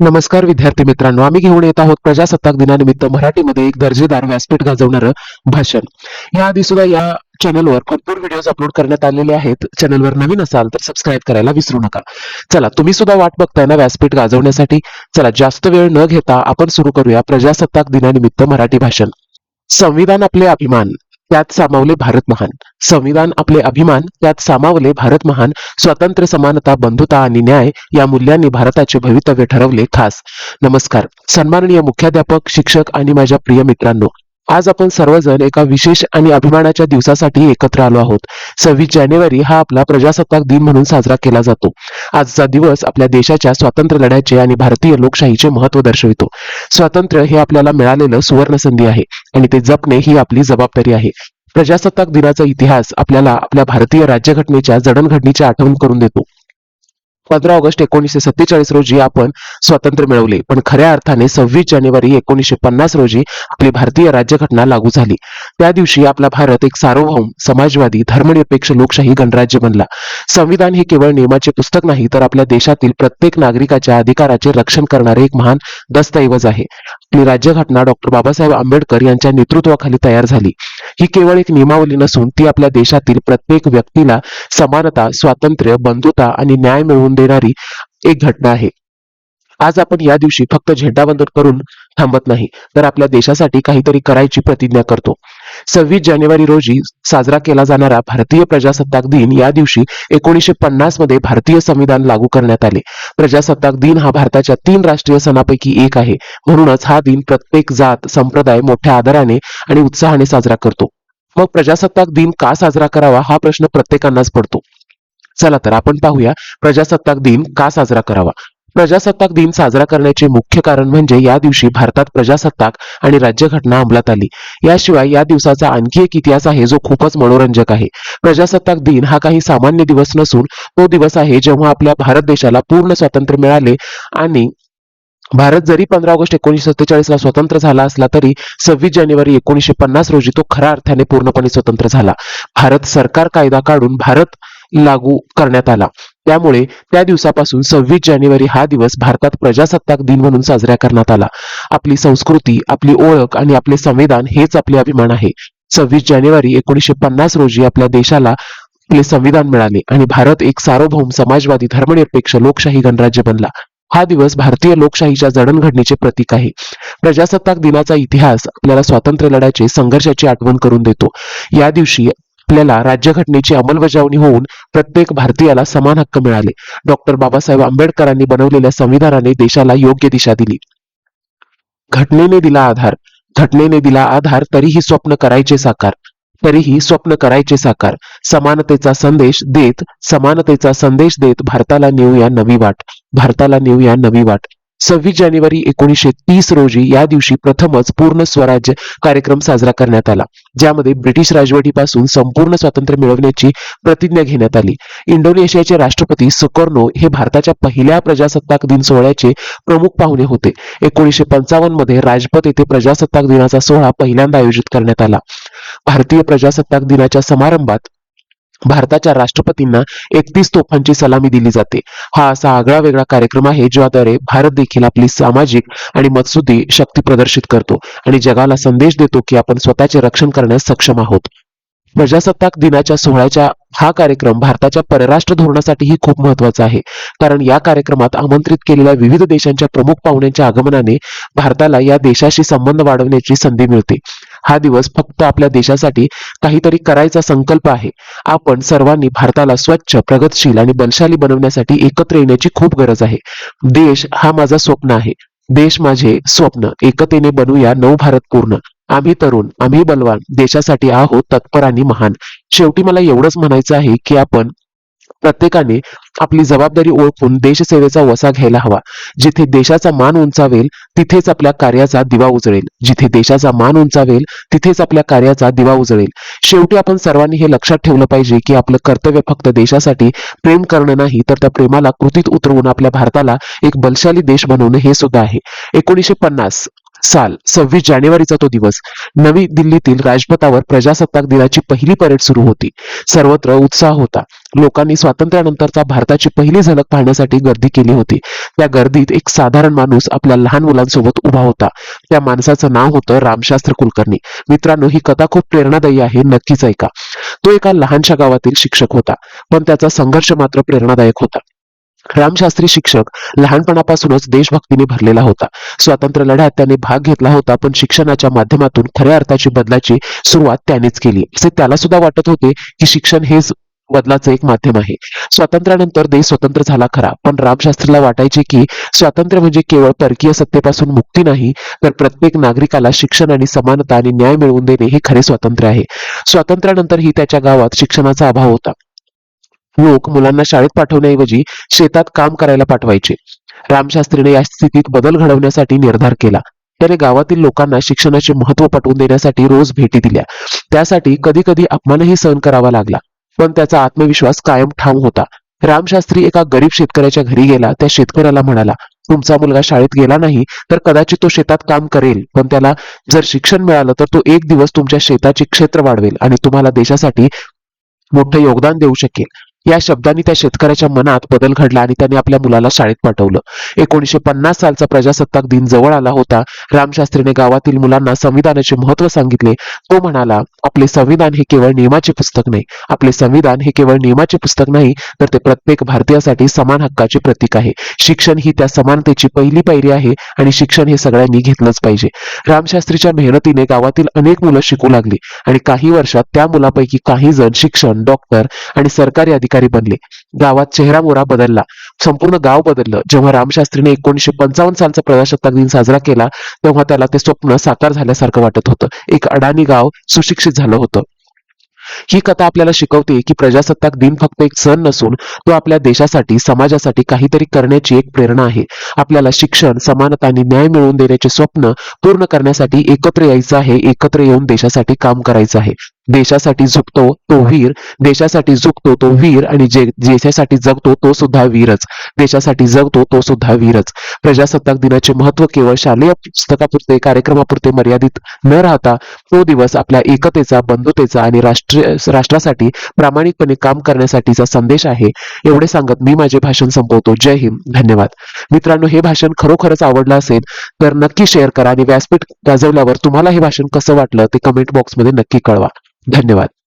नमस्कार विद्यार्थी मित्रांनो आम्ही घेऊन येत आहोत प्रजासत्ताक दिनानिमित्त मराठीमध्ये एक दर्जेदार व्यासपीठ गाजवणारं भाषण. याआधी सुद्धा या चॅनलवर भरपूर व्हिडिओज अपलोड करण्यात आलेले आहेत. चॅनलवर नवीन असाल तर सबस्क्राईब करायला विसरू नका. चला तुम्ही सुद्धा वाट बघताय ना व्यासपीठ गाजवण्यासाठी? चला जास्त वेळ न घेता आपण सुरू करूया प्रजासत्ताक दिनानिमित्त मराठी भाषण. संविधान आपले अभिमान. त्यात सामावले भारत महान. संविधान आपले अभिमान त्यात सामावले भारत महान. स्वातंत्र्य समानता बंधुता आणि न्याय या मूल्यांनी भारताचे भवितव्य ठरवले खास. नमस्कार. सन्माननीय मुख्याध्यापक शिक्षक आणि माझ्या प्रिय मित्रांनो आज आपण सर्वजण एका विशेष आणि अभिमानाच्या दिवसासाठी एकत्र आलो आहोत. सव्वीस जानेवारी हा आपला प्रजासत्ताक दिन म्हणून साजरा केला जातो. आजचा दिवस आपल्या देशाच्या स्वातंत्र्य लढ्याचे आणि भारतीय लोकशाहीचे महत्त्व दर्शवितो. स्वातंत्र्य हे आपल्याला मिळालेलं सुवर्ण संधी आहे आणि ते जपणे ही आपली जबाबदारी आहे. प्रजासत्ताक दिनाचा इतिहास आपल्याला आपल्या भारतीय राज्यघटनेच्या जडणघडणीची आठवण करून देतो. पंधरा ऑगस्ट एकोणीसशे सत्तेचाळीस रोजी आपण स्वातंत्र्य मिळवले. पण खऱ्या अर्थाने सव्वीस जानेवारी एकोणीसशे पन्नास रोजी आपली भारतीय राज्यघटना लागू झाली. त्या दिवशी आपला भारत एक सार्वभौम समाजवादी धर्मनिरपेक्ष लोकशाही गणराज्य बनला. संविधान हे केवळ नियमाचे पुस्तक नाही तर आपल्या देशातील प्रत्येक नागरिकाच्या अधिकाराचे रक्षण करणारे एक महान दस्तऐवज आहे. आपली राज्यघटना डॉक्टर बाबासाहेब आंबेडकर यांच्या नेतृत्वाखाली तयार झाली. ही केवळ एक नियमावली नसून ती आपल्या देशातील प्रत्येक व्यक्तीला समानता स्वातंत्र्य बंधुता आणि न्याय मिळवून देणारी एक घटना आहे. आज आपण या दिवशी फक्त झेंडावंदन करून थांबत नाही तर आपल्या देशासाठी काहीतरी करायची प्रतिज्ञा करतो. सव्वीस जानेवारी रोजी साजरा केला जाणारा भारतीय प्रजासत्ताक दिन या दिवशी एकोणीसशे पन्नासमध्ये भारतीय संविधान लागू करण्यात आले. प्रजासत्ताक दिन हा भारताच्या तीन राष्ट्रीय सणापैकी एक आहे. म्हणूनच हा दिन प्रत्येक जात संप्रदाय मोठ्या आदराने आणि उत्साहाने साजरा करतो. मग प्रजासत्ताक दिन का साजरा करावा हा प्रश्न प्रत्येकांनाच पडतो. चला तर आपण पाहूया प्रजासत्ताक दिन का साजरा करावा. प्रजासत्ताक दिन साजरा करण्याचे मुख्य कारण म्हणजे या दिवशी भारतात प्रजासत्ताक आणि राज्यघटना अंमलात आली. याशिवाय या दिवसाचा आणखी एक इतिहास आहे जो खूपच मनोरंजक आहे. प्रजासत्ताक दिन हा काही सामान्य दिवस नसून तो दिवस आहे जेव्हा आपल्या भारत देशाला पूर्ण स्वातंत्र्य मिळाले आणि भारत जरी पंधरा ऑगस्ट एकोणीसशे सत्तेचाळीस ला स्वतंत्र झाला असला तरी सव्वीस जानेवारी एकोणीसशे पन्नास रोजी तो खऱ्या अर्थाने पूर्णपणे स्वतंत्र झाला. भारत सरकार कायदा काढून भारत लागू करण्यात आला. त्यामुळे त्या दिवसापासून सव्वीस जानेवारी हा दिवस भारतात प्रजासत्ताक दिन म्हणून साजरा करण्यात आला. आपली संस्कृती आपली ओळख आणि आपले संविधान हेच आपले अभिमान आहे. सव्वीस जानेवारी एकोणीसशे पन्नास रोजी आपल्या देशाला आपले संविधान मिळाले आणि भारत एक सार्वभौम समाजवादी धर्मनिरपेक्ष लोकशाही गणराज्य बनला. हा दिवस भारतीय लोकशाहीच्या जडणघडणीचे प्रतीक आहे. प्रजासत्ताक दिनाचा इतिहास आपल्याला स्वातंत्र्य लढ्याचे संघर्षाची आठवण करून देतो. या दिवशी आपल्याला राज्यघटनेची अंमलबजावणी होऊन प्रत्येक भारतीयाला समान हक्क मिळाले. डॉक्टर बाबासाहेब आंबेडकरांनी बनवलेल्या संविधानाने देशाला योग्य दिशा दिली. घटनेने दिला आधार. घटनेने दिला आधार तरीही स्वप्न करायचे साकार. तरीही स्वप्न करायचे साकार. समानतेचा संदेश देत समानतेचा संदेश देत भारताला नेऊया नवी वाट. भारताला नेऊया नवी वाट. सव्वीस जानेवारी एकोणीसशे तीस रोजी या दिवशी प्रथमच पूर्ण स्वराज्य कार्यक्रम साजरा करण्यात आला ज्यामध्ये ब्रिटिश राजवटीपासून संपूर्ण स्वातंत्र्य मिळवण्याची प्रतिज्ञा घेण्यात आली. इंडोनेशियाचे राष्ट्रपती सुकर्नो हे भारताच्या पहिल्या प्रजासत्ताक दिन सोहळ्याचे प्रमुख पाहुणे होते. एकोणीसशे पंचावन्नमध्ये राजपथ येथे प्रजासत्ताक दिनाचा सोहळा पहिल्यांदा आयोजित करण्यात आला. भारतीय प्रजासत्ताक दिनाच्या समारंभात भारताच्या राष्ट्रपतींना एकतीस तोफांची सलामी दिली जाते. हा असा आगळा वेगळा कार्यक्रम आहे ज्याद्वारे भारत देखील आपली सामाजिक आणि मतसुदी शक्ती प्रदर्शित करतो आणि जगाला संदेश देतो की आपण स्वतःचे रक्षण करण्यास सक्षम आहोत. प्रजासत्ताक दिनाच्या सोहळ्याच्या हा कार्यक्रम भारताच्या परराष्ट्र धोरणासाठीही खूप महत्त्वाचा आहे. कारण या कार्यक्रमात आमंत्रित केलेल्या विविध देशांच्या प्रमुख पाहुण्यांच्या आगमनाने भारताला या देशाशी संबंध वाढवण्याची संधी मिळते. हा दिवस फक्त आपल्या देशासाठी काहीतरी करायचा संकल्प आहे. आपण सर्वांनी भारताला स्वच्छ प्रगतशील आणि बलशाली बनवण्यासाठी एकत्र येण्याची खूप गरज आहे. देश हा माझा स्वप्न आहे. देश माझे स्वप्न एकतेने बनवूया नव भारत पूर्ण. आम्ही तरुण आम्ही बलवान देशासाठी आहोत तत्पर आणि महान. शेवटी मला एवढंच म्हणायचं आहे की आपण प्रत्येकाने आपली जबाबदारी ओळखून देशसेवेचा वसा घ्यायला हवा. जिथे देशाचा मान उंचावेल तिथेच आपल्या कार्याचा दिवा उजळेल. जिथे देशाचा मान उंचावेल तिथेच आपल्या कार्याचा दिवा उजळेल. शेवटी आपण सर्वांनी हे लक्षात ठेवलं पाहिजे की आपलं कर्तव्य फक्त देशासाठी प्रेम करणं नाही तर त्या प्रेमाला कृतीत उतरवून आपल्या भारताला एक बलशाली देश बनवणं हे सुद्धा आहे. एकोणीसशे पन्नास साल सव्वीस जानेवारीचा तो दिवस. नवी दिल्लीतील राजपथावर प्रजासत्ताक दिनाची पहिली परेड सुरू होती. सर्वत्र उत्साह होता. लोकांनी स्वातंत्र्यानंतरचा भारताची पहिली झलक पाहण्यासाठी गर्दी केली होती. त्या गर्दीत एक साधारण माणूस आपल्या लहान मुलांसोबत उभा होता. त्या माणसाचं नाव होतं रामशास्त्र कुलकर्णी. मित्रांनो ही कथा खूप प्रेरणादायी आहे नक्कीच ऐका. तो एका लहानशा गावातील शिक्षक होता. पण त्याचा संघर्ष मात्र प्रेरणादायक होता. रामशास्त्री शिक्षक लहानपणापासूनच देशभक्तीने भरलेला होता. स्वातंत्र्य लढ्यात त्याने भाग घेतला होता पण शिक्षणाच्या माध्यमातून खऱ्या अर्थाची बदलाची सुरुवात त्यानेच केली. असे त्याला सुद्धा वाटत होते की शिक्षण हेच बदलाचं एक माध्यम आहे. स्वातंत्र्यानंतर देश स्वतंत्र झाला खरा पण रामशास्त्रीला वाटायचे की स्वातंत्र्य म्हणजे केवळ परकीय सत्तेपासून मुक्ती नाही तर प्रत्येक नागरिकाला शिक्षण आणि समानता आणि न्याय मिळवून देणे हे खरे स्वातंत्र्य आहे. स्वातंत्र्यानंतरही त्याच्या गावात शिक्षणाचा अभाव होता. लोक मुलांना शाळेत पाठवण्याऐवजी शेतात काम करायला पाठवायचे. रामशास्त्रीने या स्थितीत बदल घडवण्यासाठी निर्धार केला. त्याने गावातील लोकांना शिक्षणाचे महत्त्व पटवून देण्यासाठी रोज भेटी दिल्या. त्यासाठी कधी कधी अपमानही सहन करावा लागला. पण त्याचा आत्मविश्वास कायम ठाम होता. रामशास्त्री एका गरीब शेतकऱ्याच्या घरी गेला. त्या शेतकऱ्याला म्हणाला तुमचा मुलगा शाळेत गेला नाही तर कदाचित तो शेतात काम करेल. पण त्याला जर शिक्षण मिळालं तर तो एक दिवस तुमच्या शेताचे क्षेत्र वाढवेल आणि तुम्हाला देशासाठी मोठं योगदान देऊ शकेल. या शब्दांनी त्या शेतकऱ्याच्या मनात बदल घडला आणि त्याने आपल्या मुलाला शाळेत पाठवलं. एकोणीशे पन्नास सालचा प्रजासत्ताक दिन जवळ आला होता. रामशास्त्रीने गावातील मुलांना संविधानाचे महत्त्व सांगितले. तो म्हणाला आपले संविधान हे केवळ नियमाचे पुस्तक नाही. आपले संविधान हे केवळ नियमाचे पुस्तक नाही तर ते प्रत्येक भारतीयासाठी समान हक्काचे प्रतीक आहे. शिक्षण ही त्या समानतेची पहिली पायरी आहे आणि शिक्षण हे सगळ्यांनी घेतलंच पाहिजे. रामशास्त्रीच्या मेहनतीने गावातील अनेक मुलं शिकू लागली आणि काही वर्षात त्या मुलापैकी काही जण शिक्षण डॉक्टर आणि सरकारी अधिकारी बनले. गावात चेहरामोहरा बदलला. संपूर्ण गाव बदललं. जेव्हा रामशास्त्रीने एकोणीशे पंचावन्न सालचा प्रजासत्ताक दिन साजरा केला तेव्हा त्याला ते स्वप्न साकार झाल्यासारखं वाटत होतं. एक अडाणी गाव सुशिक्षित झालं होतं. ही कथा आपल्याला शिकवते की प्रजासत्ताक दिन फक्त एक सण नसून तो आपल्या देशासाठी समाजासाठी काहीतरी करण्याची एक प्रेरणा आहे. आपल्याला शिक्षण समानता आणि न्याय मिळवून देण्याचे स्वप्न पूर्ण करण्यासाठी एकत्र यायचं आहे एकत्र येऊन देशासाठी काम करायचं आहे. देशासाठी झुकतो तो वीर देशासाठी झुकतो तो वीर आणि जे देशासाठी जगतो तो सुद्धा वीरच. देशासाठी जगतो तो सुद्धा वीरच. प्रजासत्ताक दिनाचे महत्त्व केवळ शालेय पुस्तकापुरते कार्यक्रमापुरते मर्यादित न राहता तो दिवस आपल्या एकतेचा बंधुतेचा आणि राष्ट्रीय राष्ट्रासाठी प्रामाणिकपणे काम करण्यासाठीचा संदेश आहे. एवढे सांगत मी माझे भाषण संपवतो. जय हिंद. धन्यवाद. मित्रांनो हे भाषण खरोखरच आवडलं असेल तर नक्की शेअर करा आणि व्यासपीठ गाजवल्यावर तुम्हाला हे भाषण कसं वाटलं ते कमेंट बॉक्समध्ये नक्की कळवा. धन्यवाद.